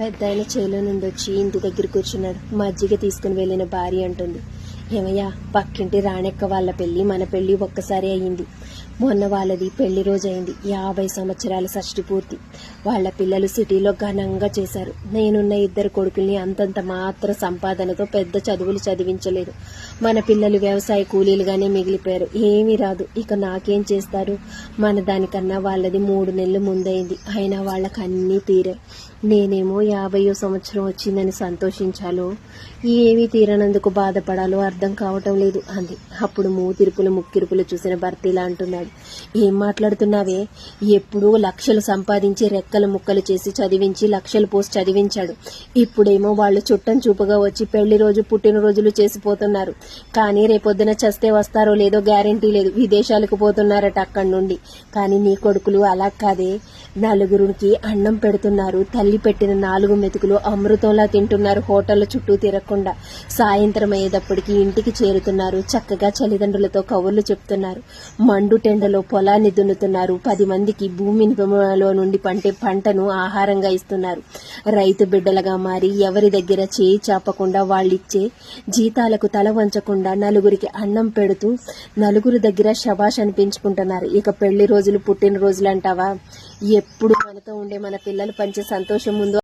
పెద్ద ఆయన చేలో నుండి వచ్చి ఇంటి దగ్గర కూర్చున్నాడు. మజ్జిగ తీసుకుని వెళ్ళిన భార్య అంటుంది. ఏమయ్యా పక్కింటి రాణెక్క వాళ్ళ పెళ్ళి మన పెళ్ళి ఒక్కసారి అయ్యింది. మొన్న వాళ్ళది పెళ్ళి రోజు అయింది యాభై సంవత్సరాల షష్టి పూర్తి. వాళ్ళ పిల్లలు సిటీలో ఘనంగా చేశారు. నేనున్న ఇద్దరు కొడుకుల్ని అంతంత మాత్ర సంపాదనతో పెద్ద చదువులు చదివించలేదు. మన పిల్లలు వ్యవసాయ కూలీలుగానే మిగిలిపోయారు. ఏమీ రాదు. ఇక నాకేం చేస్తారు? మన దానికన్నా వాళ్ళది మూడు నెలలు ముందైంది అయినా వాళ్ళకి అన్నీ తీరాయి నేనేమో యాభయో సంవత్సరం వచ్చిందని సంతోషించాలో? ఏమీ తీరనందుకు బాధపడాలో అర్థం కావటం లేదు అంది. అప్పుడు మూతిరుపులు ముక్కిరుపులు చూసిన భర్త ఇలా అన్నాడు ఏం మాట్లాడుతున్నావే? ఎప్పుడూ లక్షలు సంపాదించి రెక్కలు ముక్కలు చేసి చదివించి లక్షలు పోసి చదివించాడు. ఇప్పుడేమో వాళ్ళు చుట్టం చూపుగా వచ్చి పెళ్ళి రోజు పుట్టినరోజులు చేసిపోతున్నారు. కానీ రేపొద్దున చస్తే వస్తారో లేదో గ్యారెంటీ లేదు. విదేశాలకు పోతున్నారట అక్కడి నుండి. కానీ నీ కొడుకులు అలా కాదే? నలుగురికి అన్నం పెడుతున్నారు. తల్లి పెట్టిన నాలుగు మెతుకులు అమృతంలా తింటున్నారు హోటళ్ళ చుట్టూ తిరగకుండా. సాయంత్రం అయ్యేటప్పటికి ఇంటికి చేరుతున్నారు. చక్కగా తల్లిదండ్రులతో కబుర్లు చెప్తున్నారు. మండు టెండలో పొలాన్ని దున్నుతున్నారు. పది మందికి భూమిని లో నుండి పంటే పంటను ఆహారంగా ఇస్తున్నారు. రైతు బిడ్డలుగా మారి ఎవరి దగ్గర చేయి చాపకుండా వాళ్ళిచ్చే జీతాలకు తల వంచకుండా నలుగురికి అన్నం పెడుతూ నలుగురు దగ్గర శబాష్ అనిపించుకుంటున్నారు. ఇక పెళ్ళి రోజులు పుట్టినరోజులు అంటావా? ఎప్పుడు మనతో ఉండే మన పిల్లలు పంచే సంతోషం ముందు